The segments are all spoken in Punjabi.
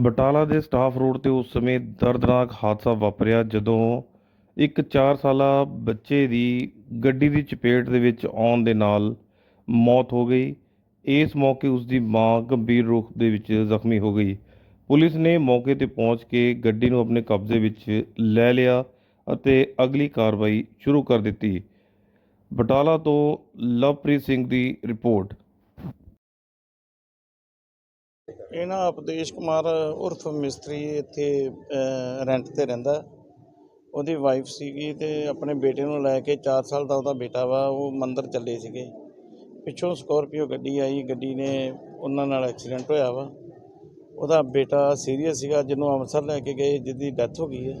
ਬਟਾਲਾ ਦੇ ਸਟਾਫ ਰੋਡ ਤੇ ਉਸ ਸਮੇਂ ਦਰਦਨਾਕ ਹਾਦਸਾ ਵਾਪਰਿਆ ਜਦੋਂ ਇੱਕ 4 ਸਾਲਾ ਬੱਚੇ ਦੀ ਗੱਡੀ ਦੀ ਚਪੇਟ ਦੇ ਵਿੱਚ ਆਉਣ ਦੇ ਨਾਲ ਮੌਤ ਹੋ ਗਈ। ਇਸ ਮੌਕੇ ਉਸ ਦੀ ਮਾਂ ਗੰਭੀਰ ਰੂਪ ਦੇ ਵਿੱਚ ਜ਼ਖਮੀ ਹੋ ਗਈ। ਪੁਲਿਸ ਨੇ ਮੌਕੇ ਤੇ ਪਹੁੰਚ ਕੇ ਗੱਡੀ ਨੂੰ ਆਪਣੇ ਕਬਜ਼ੇ ਵਿੱਚ ਲੈ ਲਿਆ ਅਤੇ ਅਗਲੀ ਕਾਰਵਾਈ ਸ਼ੁਰੂ ਕਰ ਦਿੱਤੀ। ਬਟਾਲਾ ਤੋਂ ਲਵਪ੍ਰੀਤ ਸਿੰਘ ਦੀ ਰਿਪੋਰਟ। ਇਹ ਨਾ ਉਪਦੇਸ਼ ਕੁਮਾਰ ਉਰਫ ਮਿਸਤਰੀ ਇੱਥੇ ਰੈਂਟ ਤੇ ਰਹਿੰਦਾ। ਉਹਦੀ ਵਾਈਫ ਸੀਗੀ ਤੇ ਆਪਣੇ ਬੇਟੇ ਨੂੰ ਲੈ ਕੇ 4 ਸਾਲ ਦਾ ਉਹਦਾ ਬੇਟਾ ਵਾ, ਉਹ ਮੰਦਰ ਚੱਲੇ ਸੀਗੇ। ਪਿੱਛੋਂ ਸਕੋਰਪੀਓ ਗੱਡੀ ਆਈ, ਗੱਡੀ ਨੇ ਉਹਨਾਂ ਨਾਲ ਐਕਸੀਡੈਂਟ ਹੋਇਆ ਵਾ। ਉਹਦਾ ਬੇਟਾ ਸੀਰੀਅਸ ਸੀਗਾ, ਜਿਹਨੂੰ ਅੰਮ੍ਰਿਤਸਰ ਲੈ ਕੇ ਗਏ, ਜਿਹਦੀ ਡੈਥ ਹੋ ਗਈ ਹੈ।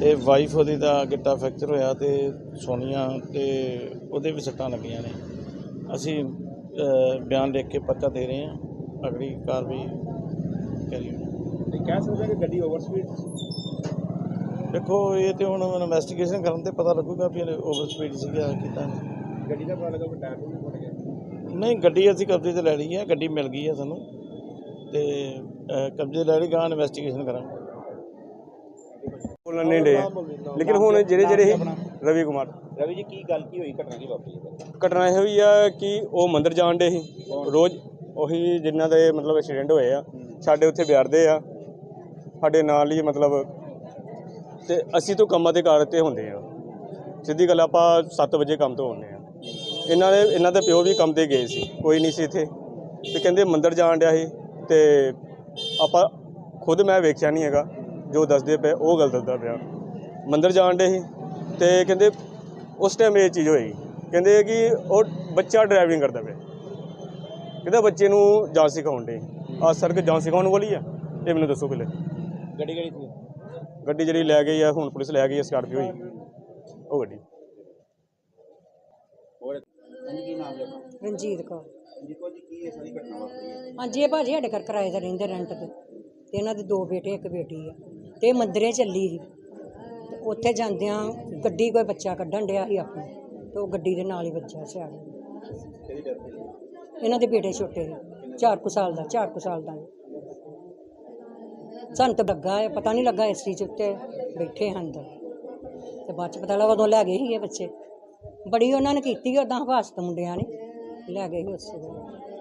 ਤੇ ਵਾਈਫ ਉਹਦੀ ਦਾ ਗਿੱਟਾ ਫ੍ਰੈਕਚਰ ਹੋਇਆ ਤੇ ਸੋਨੀਆ ਤੇ ਉਹਦੇ ਵੀ ਸੱਟਾਂ ਲੱਗੀਆਂ ਨੇ। ਅਸੀਂ ਬਿਆਨ ਲਿਖ ਕੇ ਪਰਚਾ ਦੇ ਰਹੇ ਹਾਂ। ਅਗਲੀ ਕਾਰਵਾਈ ਕਰੀਏ ਤੇ ਕਹਿ ਸਕਦੇ ਕਿ ਗੱਡੀ ਓਵਰ ਸਪੀਡ ਦੇਖੋ ਇਹ ਤੇ ਹੁਣ ਇਨਵੈਸਟੀਗੇਸ਼ਨ ਕਰਨ ਤੇ ਪਤਾ ਲੱਗੂਗਾ ਵੀ ਓਵਰ ਸਪੀਡ ਸੀਗਾ ਕਿਦਾਂ। ਗੱਡੀ ਦਾ ਪਤਾ ਲੱਗਾ ਕਿ ਟਾਇਰ ਨੂੰ ਫਟ ਗਿਆ। ਨਹੀਂ ਗੱਡੀ ਅਸੀਂ ਕਬਜ਼ੇ 'ਤੇ ਲੈ ਲਈ ਹੈ ਗੱਡੀ ਮਿਲ ਗਈ ਹੈ ਸਾਨੂੰ। ਤੇ ਅਹ, ਕਬਜ਼ੇ ਲੈ ਲਈ ਗਾਂ ਇਨਵੈਸਟੀਗੇਸ਼ਨ ਕਰਾਂਗੇ। ਬੋਲਣ ਨਹੀਂ ਡੇ। ਲੇਕਿਨ ਹੁਣ ਜਿਹੜੇ ਜਿਹੜੇ ਰਵੀ ਕੁਮਾਰ। ਰਵੀ ਜੀ ਕੀ ਗੱਲ ਕੀ ਹੋਈ ਘਟਨਾ ਕੀ ਵਾਪਰੀ? ਘਟਨਾ ਇਹ ਹੋਈ ਆ ਕਿ ਉਹ ਮੰਦਿਰ ਜਾਣ ਡੇ ਸੀ। ਰੋਜ਼ ਉਹੀ ਜਿਨ੍ਹਾਂ ਦੇ ਮਤਲਬ ਐਕਸੀਡੈਂਟ ਹੋਏ ਆ, ਸਾਡੇ ਉੱਥੇ ਵਿਆਰਦੇ ਆ। ਸਾਡੇ ਨਾਲ ਹੀ ਮਤਲਬ ਤੇ ਅਸੀਂ ਤੋਂ ਕੰਮਾਂ ਦੇ ਕਾਰ ਤੇ ਹੁੰਦੇ ਆ। ਸਿੱਧੀ ਗੱਲ ਆਪਾਂ 7 ਵਜੇ ਕੰਮ ਤੋਂ ਆਉਂਦੇ ਆ। ਇਹਨਾਂ ਦੇ ਇਹਨਾਂ ਦੇ ਪਿਓ ਵੀ ਕੰਮ ਤੇ ਗਏ ਸੀ, ਕੋਈ ਨਹੀਂ ਸੀ ਇੱਥੇ। ਤੇ ਕਹਿੰਦੇ ਮੰਦਰ ਜਾਣ ਡਿਆ ਸੀ ਤੇ ਆਪਾਂ ਖੁਦ ਮੈਂ ਵੇਖਿਆ ਨਹੀਂ ਹੈਗਾ, ਜੋ ਦੱਸਦੇ ਪਏ, ਉਹ ਗੱਲ ਦੱਸਦਾ ਪਿਆ। ਮੰਦਰ ਜਾਣ ਡੇ ਸੀ ਤੇ ਕਹਿੰਦੇ ਉਸ ਟਾਈਮ ਇਹ ਚੀਜ਼ ਹੋਈ। ਕਹਿੰਦੇ ਕਿ ਉਹ ਬੱਚਾ ਡਰਾਈਵਿੰਗ ਕਰਦਾ ਪਿਆ। ਕਹਿੰਦਾ ਬੱਚੇ ਨੂੰ ਜਾਂਚ ਸਿਖਾਉਣ ਦੇ ਆ ਸੜਕ ਜਾਂਚ ਸਿਖਾਉਣ ਵਾਲੀ ਆ। ਇਹ ਮੈਨੂੰ ਦੱਸੋ ਪਹਿਲੇ। ਗੱਡੀ ਕਿਹੜੀ ਸੀ? ਗੱਡੀ ਜਿਹੜੀ ਲੈ ਗਈ ਆ ਹੁਣ ਪੁਲਿਸ ਲੈ ਗਈ ਆ ਸਕਾਰਪੀਓ ਹੀ ਉਹ ਗੱਡੀ। ਹੋਰ? ਹਾਂਜੀ ਕੀ ਨਾਮ ਹੈ ਆਪਣਾ? ਰਣਜੀਤ ਕੌਰ। ਜੀ ਕੋ ਜੀ ਕੀ ਇਹ ਸਾਰੀ ਘਟਨਾ ਵਾਪਰੀ ਹੈ? ਹਾਂਜੀ ਇਹ ਭਾਜੀ ਸਾਡੇ ਘਰ ਕਿਰਾਏ ਤੇ ਰਹਿੰਦੇ ਰੈਂਟ ਤੇ। ਤੇ ਇਹਨਾਂ ਦੇ ਦੋ ਬੇਟੇ ਇੱਕ ਬੇਟੀ ਆ। ਤੇ ਮੰਦਰੇ ਚੱਲੀ ਸੀ। ਤੇ ਉੱਥੇ ਜਾਂਦਿਆਂ ਗੱਡੀ ਕੋਈ ਬੱਚਾ ਕੱਢਣ ਡਿਆ ਸੀ ਆਪਣਾ। ਤੇ ਉਹ ਗੱਡੀ ਦੇ ਨਾਲ ਹੀ ਵੱਜਿਆ ਸਿਆੜ ਹੋਈ? ਇਹਨਾਂ ਦੇ ਬੇਟੇ ਛੋਟੇ ਸੀ ਚਾਰ ਕੁ ਸਾਲ ਦਾ, ਚਾਰ ਕੁ ਸਾਲ ਦਾ ਸਾਨੂੰ ਤਾਂ ਲੱਗਾ ਹੈ, ਪਤਾ ਨਹੀਂ ਲੱਗਾ ਇਸ ਚੀਜ਼ ਉੱਤੇ ਬੈਠੇ ਹਨ ਅੰਦਰ ਤੇ ਬਾਅਦ ਚ ਪਤਾ ਲੱਗਾ ਉਦੋਂ ਲੈ ਗਏ ਸੀ ਇਹ ਬੱਚੇ। ਬੜੀ ਉਹਨਾਂ ਨੇ ਕੀਤੀ ਉਦਾਂ ਹਵਾਸਤ ਮੁੰਡਿਆਂ ਨੇ। ਲੈ ਗਏ ਸੀ ਉਸੇ ਵੇਲੇ।